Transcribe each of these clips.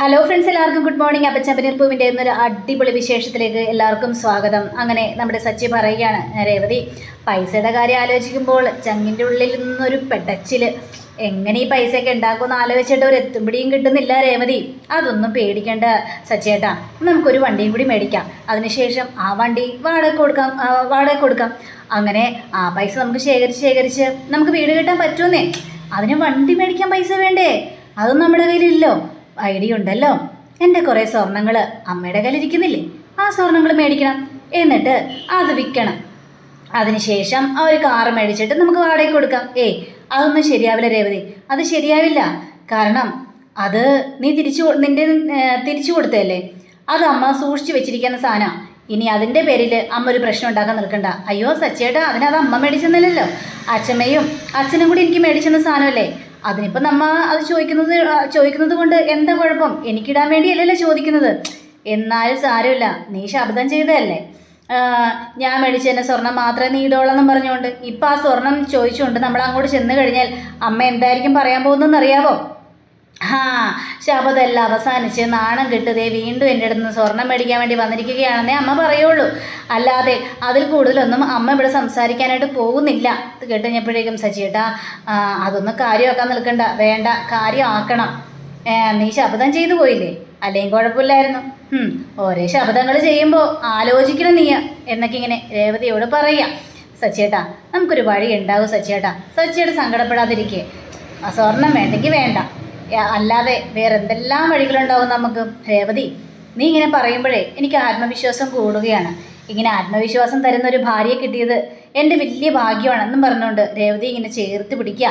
Hello friends എല്ലാവർക്കും good morning അപ്പച്ചമ്പനിർപ്പൂവിന്റെ എന്നൊരു അടിപൊളി വിശേഷത്തിലേക്ക് എല്ലാവർക്കും സ്വാഗതം. അങ്ങനെ നമ്മുടെ സച്ചി പറയുകയാണ് രേവതി പൈസയുടെ കാര്യം ആലോചിക്കുമ്പോൾ ചങ്ങിന്റെ ഉള്ളിൽ നിന്നൊരു പെടച്ചിൽ എങ്ങനെ ഈ പൈസയൊക്കെ ഉണ്ടാക്കുമെന്ന് ആലോചിച്ചിട്ട് ഒരു എത്തുമ്പിടിയും കിട്ടുന്നില്ല രേവതി. അതൊന്നും പേടിക്കേണ്ട സച്ചേട്ടാ. നമുക്കൊരു വണ്ടിയും കൂടി മേടിക്കാം. അതിനുശേഷം ആ വണ്ടി വാടക കൊടുക്കാം വാടക കൊടുക്കാം. അങ്ങനെ ആ പൈസ നമുക്ക് ശേഖരിച്ച് ശേഖരിച്ച് നമുക്ക് വീട് കിട്ടാൻ പറ്റുമെന്നേ. അതിന് വണ്ടി മേടിക്കാൻ പൈസ വേണ്ടേ? അതൊന്നും നമ്മുടെ കയ്യിലില്ലല്ലോ. ഐഡിയ ഉണ്ടല്ലോ എന്റെ കുറേ സ്വർണങ്ങൾ അമ്മയുടെ കയ്യിലിരിക്കുന്നില്ലേ? ആ സ്വർണങ്ങൾ മേടിക്കണം. എന്നിട്ട് അത് വിൽക്കണം. അതിനുശേഷം ആ ഒരു കാറ് മേടിച്ചിട്ട് നമുക്ക് വാടകയ്ക്ക് കൊടുക്കാം. ഏയ് അതൊന്നും ശരിയാവില്ല രേവതി. അത് ശരിയാവില്ല. കാരണം അത് നീ തിരിച്ചു നിന്റെ തിരിച്ചു കൊടുത്തതല്ലേ? അത് അമ്മ സൂക്ഷിച്ചു വെച്ചിരിക്കുന്ന സാധനമാണ് ഇനി അതിന്റെ പേരിൽ അമ്മ ഒരു പ്രശ്നം ഉണ്ടാക്കാൻ നിൽക്കണ്ട. അയ്യോ സച്ചേട്ടാ അതിനത് അമ്മ മേടിച്ചെന്നല്ലോ അച്ഛമ്മയും അച്ഛനും കൂടി എനിക്ക് മേടിച്ചെന്ന സാധനമല്ലേ? അതിനിപ്പോൾ നമ്മ അത് ചോദിക്കുന്നത് ചോദിക്കുന്നത് കൊണ്ട് എന്താ കുഴപ്പം? എനിക്കിടാൻ വേണ്ടിയല്ലല്ലോ ചോദിക്കുന്നത്. എന്നാലും സാരമില്ല. നീ ശബ്ദം ചെയ്തതല്ലേ. ഞാൻ ഞാൻ തന്നെ സ്വർണം മാത്രമേ നീ പറഞ്ഞുകൊണ്ട്. ഇപ്പം ആ സ്വർണം ചോദിച്ചുകൊണ്ട് നമ്മൾ അങ്ങോട്ട് ചെന്ന് കഴിഞ്ഞാൽ അമ്മ എന്തായിരിക്കും പറയാൻ പോകുന്നതെന്ന് അറിയാവോ ആ ശബദമെല്ലാം അവസാനിച്ച് നാണം കിട്ടുതേ വീണ്ടും എന്റെ അടുത്ത് നിന്ന് സ്വർണം മേടിക്കാൻ വേണ്ടി വന്നിരിക്കുകയാണെന്നേ അമ്മ പറയുള്ളൂ. അല്ലാതെ അതിൽ കൂടുതലൊന്നും അമ്മ ഇവിടെ സംസാരിക്കാനായിട്ട് പോകുന്നില്ല. ഇത് കേട്ടുകഴിഞ്ഞപ്പോഴേക്കും സച്ചിയേട്ടാ അതൊന്ന് കാര്യമാക്കാൻ നിൽക്കണ്ട. വേണ്ട കാര്യമാക്കണം. നീ ശബ്ദം ചെയ്തു പോയില്ലേ? അല്ലെങ്കിൽ കുഴപ്പമില്ലായിരുന്നു. ഓരോ ശബ്ദങ്ങൾ ചെയ്യുമ്പോൾ ആലോചിക്കണം നീ എന്നൊക്കെ ഇങ്ങനെ രേവതിയോട് പറയാം. സച്ചേട്ടാ നമുക്കൊരു വഴി ഉണ്ടാവും സച്ചേട്ടാ സച്ചേട്ട് സങ്കടപ്പെടാതിരിക്കേ സ്വർണം വേണ്ടെങ്കിൽ വേണ്ട. അല്ലാതെ വേറെ എന്തെല്ലാം വഴികളുണ്ടാവും നമുക്ക്? രേവതി നീ ഇങ്ങനെ പറയുമ്പോഴേ എനിക്ക് ആത്മവിശ്വാസം കൂടുകയാണ്. ഇങ്ങനെ ആത്മവിശ്വാസം തരുന്ന ഒരു ഭാര്യയെ കിട്ടിയത് എന്റെ വലിയ ഭാഗ്യമാണെന്നും പറഞ്ഞുകൊണ്ട് രേവതി ഇങ്ങനെ ചേർത്ത് പിടിക്കുക.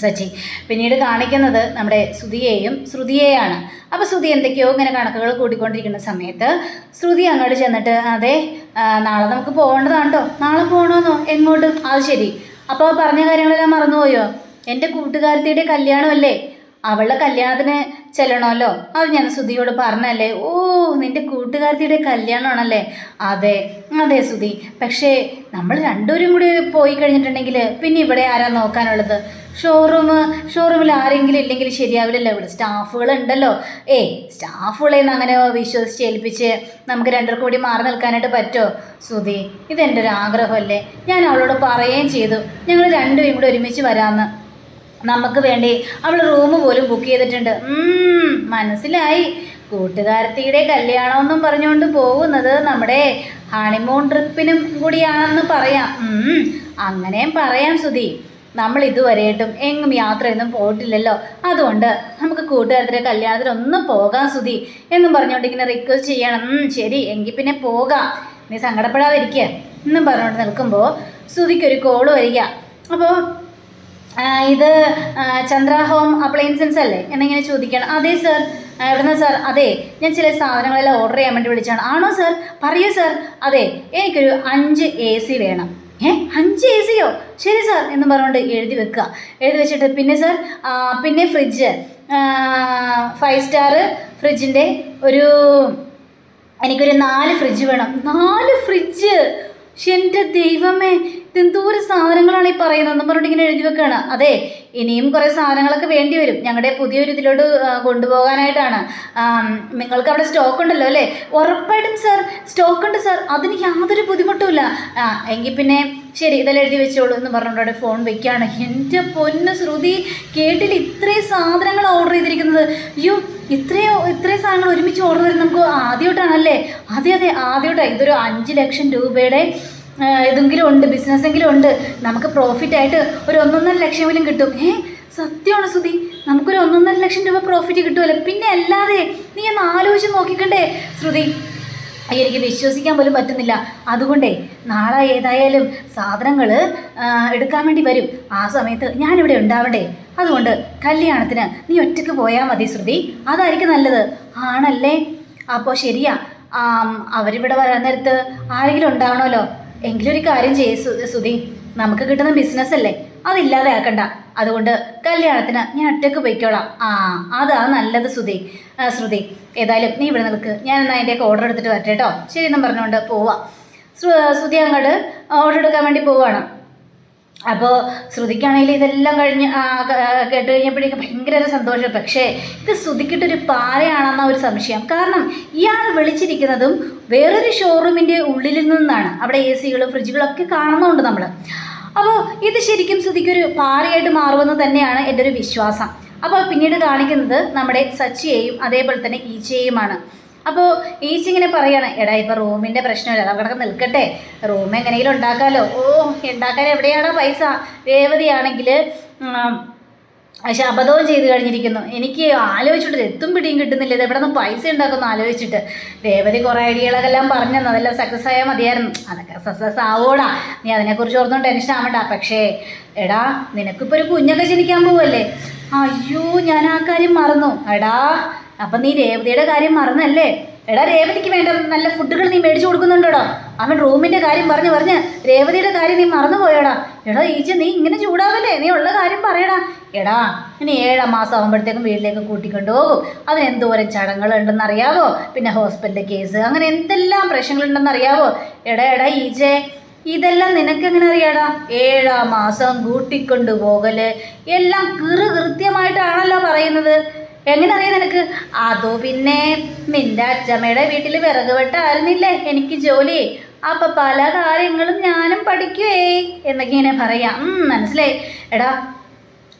സച്ചി പിന്നീട് കാണിക്കുന്നത് നമ്മുടെ ശ്രുതിയെയും ശ്രുതിയെയാണ്. അപ്പോൾ ശ്രുതി എന്തൊക്കെയോ ഇങ്ങനെ കണക്കുകൾ കൂട്ടിക്കൊണ്ടിരിക്കുന്ന സമയത്ത് ശ്രുതി അങ്ങോട്ട് ചെന്നിട്ട് അതെ നാളെ നമുക്ക് പോകേണ്ടതാണ്ടോ നാളെ പോകണമെന്നോ എങ്ങോട്ടും? അത് ശരി. അപ്പോൾ പറഞ്ഞ കാര്യങ്ങളെല്ലാം മറന്നുപോയോ? എന്റെ കൂട്ടുകാരത്തിയുടെ കല്യാണമല്ലേ? അവളുടെ കല്യാണത്തിന് ചെല്ലണമല്ലോ? അത് ഞാൻ സുധിയോട് പറഞ്ഞല്ലേ. ഓ നിന്റെ കൂട്ടുകാരത്തിയുടെ കല്യാണമാണല്ലേ? അതെ അതെ സുധി. പക്ഷേ നമ്മൾ രണ്ടുപേരും കൂടി പോയി കഴിഞ്ഞിട്ടുണ്ടെങ്കിൽ പിന്നെ ഇവിടെ ആരാ നോക്കാനുള്ളത്? ഷോറൂം ഷോറൂമിൽ ആരെങ്കിലും ഇല്ലെങ്കിൽ ശരിയാവില്ലല്ലോ. ഇവിടെ സ്റ്റാഫുകൾ ഉണ്ടല്ലോ. ഏയ് സ്റ്റാഫുകളെ നിന്ന് അങ്ങനെ വിശ്വസിച്ച് ഏൽപ്പിച്ച് നമുക്ക് രണ്ടു കൂടി മാറി നിൽക്കാനായിട്ട് പറ്റുമോ? സുധി ഇതെന്റെ ഒരു ആഗ്രഹമല്ലേ. ഞാൻ അവളോട് പറയുകയും ചെയ്തു. ഞങ്ങൾ രണ്ടുപേരും കൂടി ഒരുമിച്ച് വരാമെന്ന്. നമുക്ക് വേണ്ടി. അവൾ റൂം പോലും ബുക്ക് ചെയ്തിട്ടുണ്ട്. മനസ്സിലായി. കൂട്ടുകാരത്തിയുടെ കല്യാണമെന്നും പറഞ്ഞുകൊണ്ട് പോകുന്നത് നമ്മുടെ ഹണിമൂൺ ട്രിപ്പിനും കൂടിയാണെന്ന് പറയാം. അങ്ങനെയും പറയാം സുധി. നമ്മൾ ഇതുവരെയായിട്ടും എങ്ങും യാത്രയൊന്നും പോയിട്ടില്ലല്ലോ. അതുകൊണ്ട് നമുക്ക് കൂട്ടുകാരത്തിന്റെ കല്യാണത്തിനൊന്നും പോകാം സുധി എന്നും പറഞ്ഞുകൊണ്ട് ഇങ്ങനെ റിക്വസ്റ്റ് ചെയ്യണം. ശരി എങ്കിൽ പിന്നെ പോകാം. നീ സങ്കടപ്പെടാതിരിക്കുക എന്നും പറഞ്ഞുകൊണ്ട് നിൽക്കുമ്പോൾ സുധിക്കൊരു കോൾ വരിക. അപ്പോൾ ഇത് ചന്ദ്ര ഹോം അപ്ലയൻസൻസ് അല്ലേ? എന്നിങ്ങനെ ചോദിക്കുകയാണ് അതെ സർ. എവിടുന്ന സാർ? അതെ ഞാൻ ചില സാധനങ്ങളെല്ലാം ഓർഡർ ചെയ്യാൻ വേണ്ടി വിളിച്ചാണ് ആണോ സർ? പറയൂ സർ. അതെ എനിക്കൊരു അഞ്ച് എ സി വേണം. ഏ അഞ്ച് എ സിയോ ശരി സാർ എന്ന് പറഞ്ഞുകൊണ്ട് എഴുതി വെക്കുക. എഴുതി വെച്ചിട്ട് പിന്നെ സാർ പിന്നെ ഫ്രിഡ്ജ് ഫൈവ് സ്റ്റാർ ഫ്രിഡ്ജിന്റെ ഒരു എനിക്കൊരു നാല് ഫ്രിഡ്ജ് വേണം. നാല് ഫ്രിഡ്ജ് എന്റെ ദൈവമേ. ഇതെന്തോരം സാധനങ്ങളാണ് ഈ പറയുന്നതെന്ന് പറഞ്ഞിട്ട് ഇങ്ങനെ എഴുതി വെക്കുകയാണ് അതെ ഇനിയും കുറേ സാധനങ്ങളൊക്കെ വേണ്ടി വരും. ഞങ്ങളുടെ പുതിയൊരു ഇതിലോട്ട് കൊണ്ടുപോകാനായിട്ടാണ്. നിങ്ങൾക്ക് അവിടെ സ്റ്റോക്ക് ഉണ്ടല്ലോ അല്ലേ? ഉറപ്പായിട്ടും സർ സ്റ്റോക്ക് ഉണ്ട് സർ അതിന് യാതൊരു ബുദ്ധിമുട്ടുമില്ല എങ്കിൽ പിന്നെ ശരി ഇതെല്ലാം എഴുതി വെച്ചോളൂ എന്ന് പറഞ്ഞിട്ട് ഫോൺ വെക്കുകയാണ് എന്റെ പൊന്ന് ശ്രുതി കേട്ടിൽ ഇത്രയും സാധനങ്ങൾ ഓർഡർ ചെയ്തിരിക്കുന്നത്. അയ്യോ ഇത്രയോ ഇത്രയും സാധനങ്ങൾ ഒരുമിച്ച് ഓർഡർ ചെയ്ത് നമുക്ക് ആദ്യമായിട്ടാണല്ലേ? അതെ അതെ ആദ്യമായിട്ടാണ് ഇതൊരു അഞ്ച് ലക്ഷം രൂപയുടെ ഇതെങ്കിലും ഉണ്ട് ബിസിനസ്സെങ്കിലും ഉണ്ട് നമുക്ക് പ്രോഫിറ്റ് ആയിട്ട് ഒരു ഒന്നൊന്നര ലക്ഷമെങ്കിലും കിട്ടും. ഏ സത്യമാണ് സുധി. നമുക്കൊരു ഒന്നൊന്നര ലക്ഷം രൂപ പ്രോഫിറ്റ് കിട്ടുമല്ലോ പിന്നെ അല്ലാതെ നീ ഒന്ന് ആലോചിച്ച് നോക്കിക്കണ്ടേ ശ്രുതി എനിക്ക് വിശ്വസിക്കാൻ പോലും പറ്റുന്നില്ല. അതുകൊണ്ടേ നാളെ ഏതായാലും സാധനങ്ങൾ എടുക്കാൻ വേണ്ടി വരും. ആ സമയത്ത് ഞാനിവിടെ ഉണ്ടാവണ്ടേ? അതുകൊണ്ട് കല്യാണത്തിന് നീ ഒറ്റയ്ക്ക് പോയാൽ മതി ശ്രുതി അതായിരിക്കും നല്ലത്. ആണല്ലേ? അപ്പോൾ ശരിയാ. അവരിവിടെ വരാൻ നേരത്ത് ആരെങ്കിലും ഉണ്ടാവണമല്ലോ. എങ്കിലും ഒരു കാര്യം ചെയ്യ സുധി. നമുക്ക് കിട്ടുന്ന ബിസിനസ് അല്ലേ? അതില്ലാതെ ആക്കണ്ട. അതുകൊണ്ട് കല്യാണത്തിന് ഞാൻ ഒറ്റയ്ക്ക് പോയിക്കോളാം. ആ അതാ നല്ലത് സുധി. ശ്രുതി ഏതായാലും നീ ഇവിടെ നിൽക്ക്. ഞാൻ എന്നാൽ അതിന്റെയൊക്കെ ഓർഡർ എടുത്തിട്ട് വരട്ടെ കേട്ടോ ശരി എന്നും പറഞ്ഞുകൊണ്ട് പോവാം. ശ്രു- ശ്രുതി അങ്ങോട്ട് ഓർഡർ എടുക്കാൻ വേണ്ടി പോവാണ്. അപ്പോൾ ശ്രുതിക്കാണെങ്കിൽ ഇതെല്ലാം കഴിഞ്ഞ് കേട്ട് കഴിഞ്ഞപ്പോഴേക്കും ഭയങ്കര ഒരു സന്തോഷം. പക്ഷേ ഇത് ശ്രുതിക്കിട്ടൊരു പാരയാണെന്ന ഒരു സംശയം. കാരണം ഇയാൾ വിളിച്ചിരിക്കുന്നതും വേറൊരു ഷോറൂമിന്റെ ഉള്ളിൽ നിന്നാണ്. അവിടെ എ സികളും ഫ്രിഡ്ജുകളും ഒക്കെ കാണുന്നുണ്ട് നമ്മൾ അപ്പോൾ ഇത് ശരിക്കും ശ്രുതിക്കൊരു പാരയായിട്ട് മാറുമെന്ന് തന്നെയാണ് എന്റെ ഒരു വിശ്വാസം. അപ്പോൾ പിന്നീട് കാണിക്കുന്നത് നമ്മുടെ സച്ചിയെയും അതേപോലെ തന്നെ ഈച്ചയെയുമാണ്. അപ്പോൾ ഈച്ച ഇങ്ങനെ പറയാണ് എടാ ഇപ്പോൾ റൂമിന്റെ പ്രശ്നമില്ല? അവിടെ നിൽക്കട്ടെ. റൂം എങ്ങനെയെങ്കിലും ഉണ്ടാക്കാമല്ലോ ഓ ഉണ്ടാക്കാൻ എവിടെയാണോ പൈസ? രേവതിയാണെങ്കിൽ ശപഥവും ചെയ്ത് കഴിഞ്ഞിരിക്കുന്നു. എനിക്ക് ആലോചിച്ചിട്ട് എത്തും പിടിയും കിട്ടുന്നില്ല. ഇത് എവിടെ നിന്ന് പൈസ ഉണ്ടാക്കുന്നു ആലോചിച്ചിട്ട്. രേവതി കുറേ ഐഡിയകളൊക്കെ എല്ലാം പറഞ്ഞു തന്നു അതെല്ലാം സക്സസ് ആയാൽ മതിയായിരുന്നു. അതൊക്കെ സക്സസ് ആവോടാ. നീ അതിനെക്കുറിച്ച് ഓർത്തും ടെൻഷൻ ആവണ്ട. പക്ഷേ എടാ നിനക്കിപ്പോൾ ഒരു കുഞ്ഞൊക്കെ ജനിക്കാൻ പോവല്ലേ? അയ്യോ ഞാൻ ആ കാര്യം മറന്നു. എടാ അപ്പം നീ രേവതിയുടെ കാര്യം മറന്നല്ലേ? എടാ രേവതിക്ക് വേണ്ട നല്ല ഫുഡുകൾ നീ മേടിച്ചു കൊടുക്കുന്നുണ്ടോടാ? അവൻ റൂമിന്റെ കാര്യം പറഞ്ഞ് പറഞ്ഞ് രേവതിയുടെ കാര്യം നീ മറന്നു പോയടാ എടാ ഈച്ച നീ ഇങ്ങനെ ചൂടാവല്ലേ? നീ ഉള്ള കാര്യം പറയടാ. എടാ ഇനി ഏഴാം മാസം ആകുമ്പോഴത്തേക്കും വീട്ടിലേക്ക് കൂട്ടിക്കൊണ്ടു പോകും. അതിന് എന്തോരം ചടങ്ങുകളുണ്ടെന്ന് അറിയാവോ? പിന്നെ ഹോസ്പിറ്റലിലെ കേസ് അങ്ങനെ എന്തെല്ലാം പ്രശ്നങ്ങളുണ്ടെന്ന് അറിയാവോ? എടാ എടാ ഈച്ചേ ഇതെല്ലാം നിനക്ക് എങ്ങനെ അറിയാടാ? ഏഴാം മാസം കൂട്ടിക്കൊണ്ടു പോകൽ. എല്ലാം കൃ കൃത്യമായിട്ടാണല്ലോ പറയുന്നത്. എങ്ങനെ അറിയാം നിനക്ക്? അതോ പിന്നെ നിന്റെ അച്ഛമ്മയുടെ വീട്ടിൽ വിറക് വെട്ടായിരുന്നില്ലേ എനിക്ക് ജോലി. അപ്പൊ പല കാര്യങ്ങളും ഞാനും പഠിക്കുവേ. എന്നൊക്കെ ഇങ്ങനെ പറയാം. മനസ്സിലായി. എടാ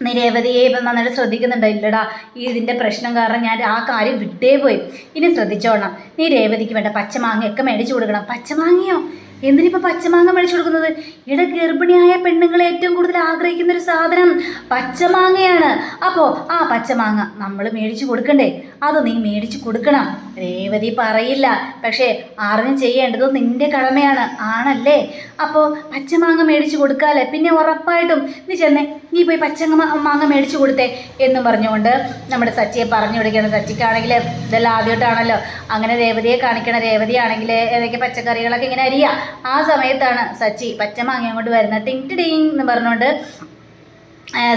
നിരവധിയെ ഇപ്പം നന്നായിട്ട് ശ്രദ്ധിക്കുന്നുണ്ടായില്ലടാ ഇതിന്റെ പ്രശ്നം കാരണം ഞാൻ ആ കാര്യം വിട്ടേ പോയി. ഇനി ശ്രദ്ധിച്ചോണം നീ രേവതിക്ക് വേണ്ട പച്ചമാങ്ങയൊക്കെ മേടിച്ചു കൊടുക്കണം. പച്ചമാങ്ങയോ? എന്തിനിപ്പോൾ പച്ചമാങ്ങ മേടിച്ചു കൊടുക്കുന്നത്? ഇവിടെ ഗർഭിണിയായ പെണ്ണുങ്ങൾ ഏറ്റവും കൂടുതൽ ആഗ്രഹിക്കുന്ന ഒരു സാധനം പച്ചമാങ്ങയാണ്. അപ്പോൾ ആ പച്ചമാങ്ങ നമ്മൾ മേടിച്ചു കൊടുക്കണ്ടേ? അത് നീ മേടിച്ചു കൊടുക്കണം. രേവതി പറയില്ല. പക്ഷേ അറിഞ്ഞ് ചെയ്യേണ്ടത് നിന്റെ കടമയാണ്. ആണല്ലേ? അപ്പോൾ പച്ചമാങ്ങ മേടിച്ചു കൊടുക്കാല്ലേ? പിന്നെ ഉറപ്പായിട്ടും നീ ചെന്നേ നീ പോയി പച്ചങ്ങ മാങ്ങ മേടിച്ചു കൊടുത്തേ എന്ന് പറഞ്ഞുകൊണ്ട് നമ്മുടെ സച്ചിയെ പറഞ്ഞു കൊടുക്കുകയാണ് സച്ചിക്കാണെങ്കിൽ ഇതെല്ലാം ആദ്യമായിട്ടാണല്ലോ. അങ്ങനെ രേവതിയെ കാണിക്കണ രേവതിയാണെങ്കിൽ ഏതൊക്കെ പച്ചക്കറികളൊക്കെ ഇങ്ങനെ അരിയാ. ആ സമയത്താണ് സച്ചി പച്ചമാങ്ങ അങ്ങോട്ട് വരുന്നത് ടിങ് ടിങ് എന്ന് പറഞ്ഞുകൊണ്ട്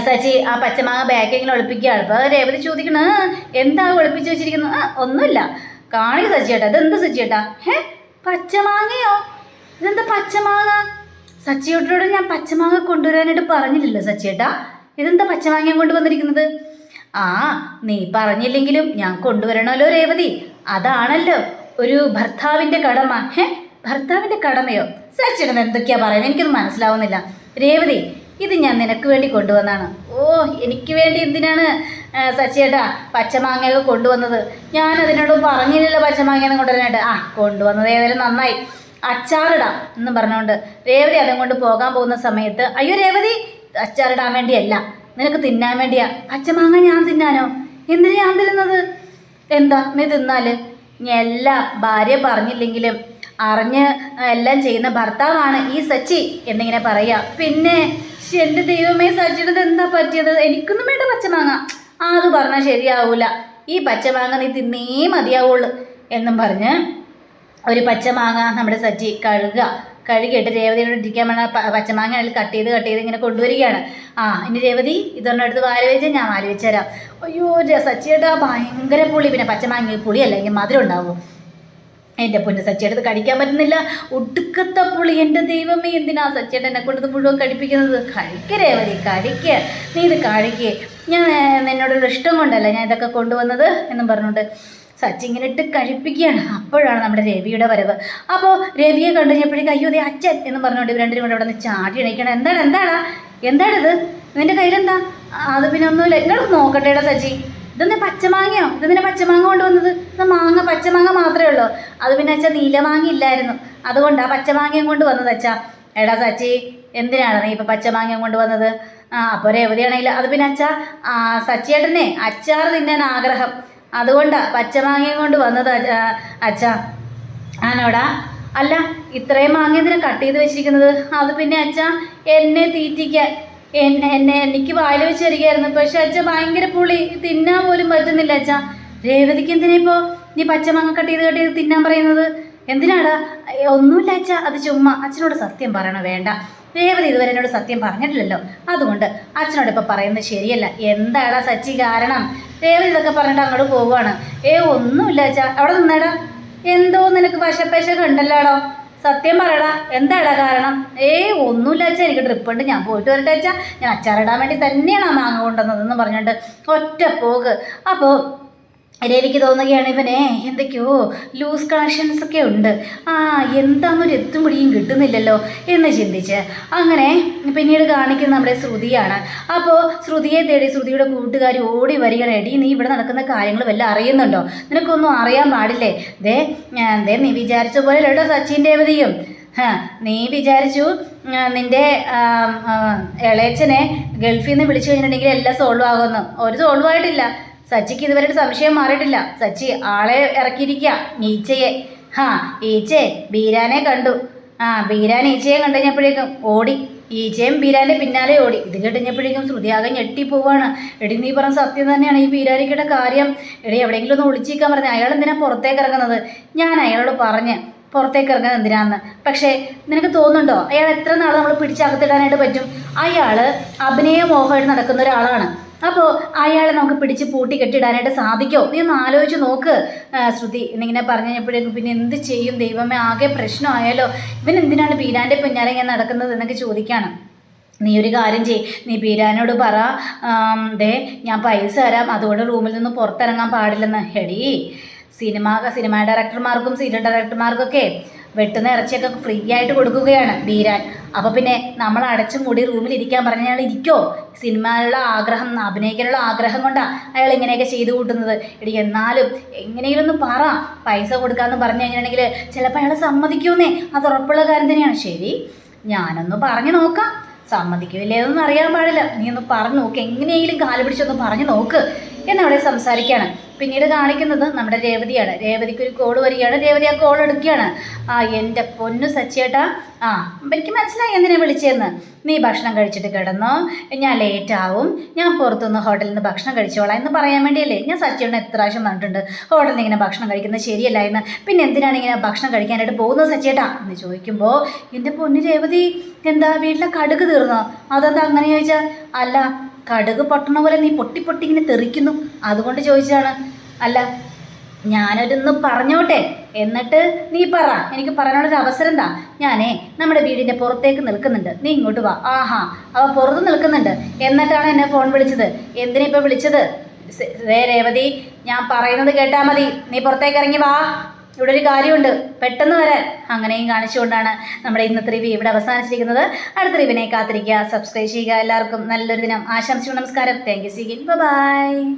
സച്ചി ആ പച്ചമാങ്ങ ബാഗ് ഇങ്ങനെ ഒളിപ്പിക്കുകയാണ്. അപ്പോൾ രേവതി ചോദിക്കണ എന്താ ഒളിപ്പിച്ച് വെച്ചിരിക്കുന്നത്? ആ ഒന്നുമില്ല. സച്ചി സച്ചിയേട്ടാ ഇതെന്ത് സച്ചിയേട്ടാ ഹേ പച്ചമാങ്ങയോ? ഇതെന്താ പച്ചമാങ്ങ? സച്ചിയേട്ടനോട് ഞാൻ പച്ചമാങ്ങ കൊണ്ടുവരാനായിട്ട് പറഞ്ഞില്ലല്ലോ സച്ചിയേട്ടാ ഇതെന്താ പച്ചമാങ്ങ കൊണ്ടുവന്നിരിക്കുന്നത് ആ നീ പറഞ്ഞില്ലെങ്കിലും ഞാൻ കൊണ്ടുവരണമല്ലോ രേവതി. അതാണല്ലോ ഒരു ഭർത്താവിന്റെ കടമ. ഹേ ഭർത്താവിന്റെ കടമയോ? സച്ചിടന്ന് എന്തൊക്കെയാ പറയുന്നത് എനിക്കൊന്നും മനസ്സിലാവുന്നില്ല. രേവതി ഇത് ഞാൻ നിനക്ക് വേണ്ടി കൊണ്ടുവന്നാണ്. ഓ എനിക്ക് വേണ്ടി എന്തിനാണ് സച്ചിയേട്ടാ പച്ചമാങ്ങയൊക്കെ കൊണ്ടുവന്നത്? ഞാൻ അതിനോട് പറഞ്ഞില്ലല്ലോ പച്ചമാങ്ങയെന്ന് കൊണ്ടുവരാനായിട്ട്. ആ കൊണ്ടുവന്നത് ഏതായാലും നന്നായി. അച്ചാറിടാം എന്നും പറഞ്ഞുകൊണ്ട് രേവതി അതും കൊണ്ട് പോകാൻ പോകുന്ന സമയത്ത് അയ്യോ രേവതി അച്ചാറിടാൻ വേണ്ടിയല്ല. നിനക്ക് തിന്നാൻ വേണ്ടിയാ. പച്ചമാങ്ങ ഞാൻ തിന്നാനോ? എന്തിനാ ഞാൻ തിന്നുന്നത്? എന്താ നീ തിന്നാൽ എല്ലാം ഭാര്യ പറഞ്ഞില്ലെങ്കിലും അറിഞ്ഞ് എല്ലാം ചെയ്യുന്ന ഭർത്താവാണ് ഈ സച്ചി എന്നിങ്ങനെ പറയുക പിന്നെ ശ്ശെ, എന്റെ ദൈവമേ സജിയുടെ എന്താ പറ്റിയത്? എനിക്കൊന്നും വേണ്ട പച്ചമാങ്ങ. അത് പറഞ്ഞാൽ ശരിയാവൂല. ഈ പച്ചമാങ്ങ നീ തിന്നേ മതിയാവുള്ളൂ എന്നും പറഞ്ഞ് ഒരു പച്ചമാങ്ങ നമ്മുടെ സജി കഴുകുക. കഴുകിയിട്ട് രേവതിയോട് ഇരിക്കാൻ വേണ്ട പച്ചമാങ്ങ അതിൽ കട്ട് ചെയ്ത് കട്ട് ചെയ്ത് ഇങ്ങനെ കൊണ്ടുവരികയാണ്. ആ ഇനി രേവതി ഇതൊരെണ്ണം എടുത്ത് വാരി വെച്ചാൽ ഞാൻ വാരി വെച്ച് തരാം. അയ്യോ സച്ചിയേട്ടാ ഭയങ്കര പുളി. പിന്നെ പച്ചമാങ്ങ പുളിയല്ല ഇങ്ങനെ മധുരം ഉണ്ടാവും? എന്റെ പൊന്ന് സച്ചേട്ടത് കഴിക്കാൻ പറ്റുന്നില്ല. ഒടുക്കത്തെ പുളി എന്റെ ദൈവമേ എന്തിനാ സച്ചേട്ടൻ എന്നെ കൊണ്ടത് മുഴുവൻ കഴിപ്പിക്കുന്നത് കഴിക്കരേ രേവതി കഴിക്കുക നീ ഇത് കഴിക്കേ ഞാൻ എന്നോടൊരു ഇഷ്ടം കൊണ്ടല്ല ഞാൻ ഇതൊക്കെ കൊണ്ടുവന്നത് എന്നും പറഞ്ഞുകൊണ്ട് സച്ചി ഇങ്ങനെ ഇട്ട് കഴിപ്പിക്കുകയാണ്. അപ്പോഴാണ് നമ്മുടെ രവിയുടെ വരവ്. അപ്പോൾ രവിയെ കണ്ടു കഴിഞ്ഞപ്പോഴേക്കും അയ്യോ ദേ അച്ഛൻ എന്ന് പറഞ്ഞുകൊണ്ട് ഇവർ രണ്ടും കൂടെ അവിടെ നിന്ന് ചാടി എണീക്കണം. എന്താണ് എന്താണ്? എന്താണിത് നിന്റെ കയ്യിലെന്താ? അത് പിന്നെ ഒന്നുമില്ല. ഇങ്ങോട്ട് നോക്കട്ടേടാ സച്ചി. ഇതെന്താ പച്ചമാങ്ങയോ? ഇതെന്തിനാ പച്ചമാങ്ങ കൊണ്ടുവന്നത്? ഇത് മാങ്ങ പച്ചമാങ്ങ മാത്രമേ ഉള്ളൂ. അത് പിന്നെ അച്ഛാ നീലമാങ്ങ ഇല്ലായിരുന്നു. അതുകൊണ്ട് ആ പച്ചമാങ്ങയും കൊണ്ട് വന്നത് അച്ഛാ. എടാ സച്ചി എന്തിനാണ് നീ ഇപ്പം പച്ചമാങ്ങയും കൊണ്ട് വന്നത്? ആ അപ്പോൾ രേവതിയാണെങ്കിൽ അത് പിന്നെ അച്ഛാ സച്ചിയേട്ടനെ അച്ചാർ തിന്നാൻ ആഗ്രഹം. അതുകൊണ്ടാണ് പച്ചമാങ്ങയും കൊണ്ട് വന്നത് അച്ഛാ. ആനോടാ അല്ല ഇത്രയും മാങ്ങ എന്തിനാണ് കട്ട് ചെയ്ത് വെച്ചിരിക്കുന്നത്? അത് പിന്നെ അച്ഛാ എന്നെ തീറ്റിക്കാൻ. എന്നെ എന്നെ എനിക്ക് വായിൽ വെച്ച് വരികയായിരുന്നു പക്ഷെ അച്ഛ ഭയങ്കര പുളി. തിന്നാൻ പോലും പറ്റുന്നില്ല അച്ഛ. രേവതിക്ക് എന്തിനാ ഇപ്പോൾ നീ പച്ചമാങ്ങ കട്ട് ചെയ്ത് കട്ട് ചെയ്ത് തിന്നാൻ പറയുന്നത്? എന്തിനാടാ? ഒന്നുമില്ല അച്ഛ. അത് ചുമ്മാ. അച്ഛനോട് സത്യം പറയണ വേണ്ട. രേവതി ഇതുവരെ എന്നോട് സത്യം പറഞ്ഞിട്ടില്ലല്ലോ. അതുകൊണ്ട് അച്ഛനോട് ഇപ്പോൾ പറയുന്നത് ശരിയല്ല. എന്താടാ സച്ചി കാരണം? രേവതി ഇതൊക്കെ പറഞ്ഞിട്ട് അങ്ങോട്ട് പോവുകയാണ്. ഏ ഒന്നുമില്ല അച്ഛ. അവിടെ നിന്നേടാ. എന്തോ നിനക്ക് പശപ്പശ ഉണ്ടല്ലോടോ. സത്യം പറയടാ എന്താടാ കാരണം? ഏയ് ഒന്നുമില്ല അച്ഛാ എനിക്ക് ട്രിപ്പ് ഉണ്ട്. ഞാൻ പോയിട്ട് വരട്ടെ അച്ഛാ. ഞാൻ അച്ചാറിടാൻ വേണ്ടി തന്നെയാണ് ആ മാങ്ങ കൊണ്ടുവന്നതെന്ന് പറഞ്ഞിട്ട് ഒറ്റ പോക്ക്. അപ്പോൾ രവിക്ക് തോന്നുകയാണ് ഇവനെ. എന്തൊക്കെയോ ലൂസ് കണക്ഷൻസ് ഒക്കെ ഉണ്ട്. ആ എന്താണെന്നൊരു എത്തും പിടിയും കിട്ടുന്നില്ലല്ലോ എന്ന് ചിന്തിച്ച് അങ്ങനെ പിന്നീട് കാണിക്കുന്ന നമ്മുടെ ശ്രുതിയാണ്. അപ്പോൾ ശ്രുതിയെ തേടി ശ്രുതിയുടെ കൂട്ടുകാർ ഓടി വരികയാണ്. എടി നീ ഇവിടെ നടക്കുന്ന കാര്യങ്ങൾ വല്ല അറിയുന്നുണ്ടോ? നിനക്കൊന്നും അറിയാൻ പാടില്ലേ? ദേ ദേ നീ വിചാരിച്ച പോലെ കേട്ടോ സച്ചിൻ ഹാ, നീ വിചാരിച്ചു നിന്റെ ഇളയച്ചനെ ഗൾഫിൽ നിന്ന് വിളിച്ചു കഴിഞ്ഞിട്ടുണ്ടെങ്കിൽ എല്ലാം സോൾവ് ആകുമെന്ന്. ഒരു സോൾവ് ആയിട്ടില്ല. സച്ചിക്ക് ഇതുവരെ സംശയം മാറിയിട്ടില്ല. സച്ചി ആളെ ഇറക്കിയിരിക്കുക നീച്ചയെ. ഹാ ഈച്ചയെ. ബീരാനെ കണ്ടു. ആ ബീരാൻ ഈച്ചയെ കണ്ടു കഴിഞ്ഞപ്പോഴേക്കും ഓടി. ഈച്ചയും ബീരാന്റെ പിന്നാലെ ഓടി. ഇത് കേട്ടുകഴിഞ്ഞപ്പോഴേക്കും ശ്രുതിയാകെ ഞെട്ടിപ്പോവാണ്. എടി നീ പറഞ്ഞ സത്യം തന്നെയാണ് ഈ ബീരാനിക്കയുടെ കാര്യം. എടി എവിടെയെങ്കിലും ഒന്ന് ഒളിച്ചിരിക്കാൻ പറഞ്ഞു അയാൾ എന്തിനാണ് പുറത്തേക്ക് ഇറങ്ങുന്നത്? ഞാൻ അയാളോട് പറഞ്ഞ് പുറത്തേക്ക് ഇറങ്ങുന്നത് എന്തിനാന്ന്. പക്ഷേ നിനക്ക് തോന്നുന്നുണ്ടോ? അയാൾ എത്ര നാൾ നമ്മൾ പിടിച്ചകത്തിടാനായിട്ട് പറ്റും? അയാൾ അഭിനയ മോഹമായിട്ട് നടക്കുന്ന ഒരാളാണ്. അപ്പോൾ അയാളെ നമുക്ക് പിടിച്ച് പൂട്ടി കെട്ടിടാനായിട്ട് സാധിക്കുമോ നീ ഒന്ന് ആലോചിച്ച് നോക്ക്. ശ്രുതി എന്നിങ്ങനെ പറഞ്ഞു കഴിഞ്ഞപ്പോഴേക്കും പിന്നെ എന്ത് ചെയ്യും? ദൈവമേ ആകെ പ്രശ്നമായാലോ? ഇവൻ എന്തിനാണ് പീരാന്റെ പിന്നാലെ ഇങ്ങനെ നടക്കുന്നത് എന്നൊക്കെ ചോദിക്കുകയാണ് നീ ഒരു കാര്യം ചെയ് നീ പീരാനോട് പറ. ദേ ഞാൻ പൈസ തരാം. അതുകൊണ്ട് റൂമിൽ നിന്ന് പുറത്തിറങ്ങാൻ പാടില്ലെന്ന്. എടീ സിനിമ സിനിമ ഡയറക്ടർമാർക്കും സീരിയൽ ഡയറക്ടർമാർക്കൊക്കെ വെട്ടുന്ന ഇറച്ചിയൊക്കെ ഫ്രീ ആയിട്ട് കൊടുക്കുകയാണ് ബീരാൻ. അപ്പോൾ പിന്നെ നമ്മൾ അടച്ചും മുടി റൂമിൽ ഇരിക്കാൻ പറഞ്ഞാൽ അയാൾ ഇരിക്കോ? സിനിമയിലുള്ള ആഗ്രഹം അഭിനയിക്കാനുള്ള ആഗ്രഹം കൊണ്ടാണ് അയാൾ ഇങ്ങനെയൊക്കെ ചെയ്തു കൂട്ടുന്നത്. എടി എന്നാലും എങ്ങനെയെങ്കിലും ഒന്ന് പറ. പൈസ കൊടുക്കാന്ന് പറഞ്ഞു കഴിഞ്ഞിട്ടുണ്ടെങ്കിൽ ചിലപ്പോൾ അയാൾ സമ്മതിക്കുമെന്നേ അത് ഉറപ്പുള്ള കാര്യം തന്നെയാണ്. ശരി ഞാനൊന്ന് പറഞ്ഞു നോക്കാം. സമ്മതിക്കില്ലേ എന്നൊന്നും അറിയാൻ പാടില്ല. നീ ഒന്ന് പറഞ്ഞു നോക്ക്. എങ്ങനെയെങ്കിലും കാൽ പിടിച്ചൊന്ന് പറഞ്ഞു നോക്ക്. എന്നവിടെ സംസാരിക്കുകയാണ്. പിന്നീട് കാണിക്കുന്നത് നമ്മുടെ രേവതിയാണ്. രേവതിക്ക് ഒരു കോൾ വരികയാണ്. രേവതി ആ കോൾ എടുക്കുകയാണ്. ആ എന്റെ പൊന്നു സച്ചേട്ടാ. ആ എനിക്ക് മനസ്സിലായി എന്തിനാ വിളിച്ചതെന്ന്. നീ ഭക്ഷണം കഴിച്ചിട്ട് കിടന്നോ. ഞാൻ ലേറ്റ് ആവും. ഞാൻ പുറത്തുനിന്ന് ഹോട്ടലിൽ നിന്ന് ഭക്ഷണം കഴിച്ചോളാം എന്ന് പറയാൻ വേണ്ടിയല്ലേ? ഞാൻ സച്ചേട്ടൻ എത്ര പ്രാവശ്യം പറഞ്ഞിട്ടുണ്ട്. ഹോട്ടലിൽ ഇങ്ങനെ ഭക്ഷണം കഴിക്കുന്നത് ശരിയല്ല എന്ന്. പിന്നെ എന്തിനാണ് ഇങ്ങനെ ഭക്ഷണം കഴിക്കാനായിട്ട് പോകുന്നത് സച്ചേട്ടാ? എന്ന് ചോദിക്കുമ്പോൾ എന്റെ പൊന്നു രേവതി എന്താ വീട്ടിലെ കടുക് തീർന്നോ? അതെന്താ അങ്ങനെ ചോദിച്ചാൽ അല്ല കടുക് പൊട്ടണ പോലെ നീ പൊട്ടി പൊട്ടി ഇങ്ങനെ തെറിക്കുന്നു. അതുകൊണ്ട് ചോദിച്ചാണ് അല്ല ഞാനൊരിന്ന് പറഞ്ഞോട്ടെ. എന്നിട്ട് നീ പറ. എനിക്ക് പറയാനുള്ളൊരു അവസരം എന്താ ഞാനേ നമ്മുടെ വീടിന്റെ പുറത്തേക്ക് നിൽക്കുന്നുണ്ട്. നീ ഇങ്ങോട്ട് വാ. ആഹാ അവ പുറത്ത് നിൽക്കുന്നുണ്ട്. എന്നിട്ടാണ് എന്നെ ഫോൺ വിളിച്ചത്. എന്തിനാ ഇപ്പോൾ വിളിച്ചത്? രേവതി ഞാൻ പറയുന്നത് കേട്ടാൽ മതി. നീ പുറത്തേക്ക് ഇറങ്ങി വാ. ഇവിടെ ഒരു കാര്യമുണ്ട്. പെട്ടെന്ന് വരാൻ. അങ്ങനെയും കാണിച്ചുകൊണ്ടാണ് നമ്മുടെ ഇന്നത്തെ റിവ്യൂ ഇവിടെ അവസാനിച്ചിരിക്കുന്നത്. അടുത്ത റിവിനെ കാത്തിരിക്കുക. സബ്സ്ക്രൈബ് ചെയ്യുക. എല്ലാവർക്കും നല്ലൊരു ദിനം. ആശംസിച്ചു നമസ്കാരം. Thank you സീഗിൻ by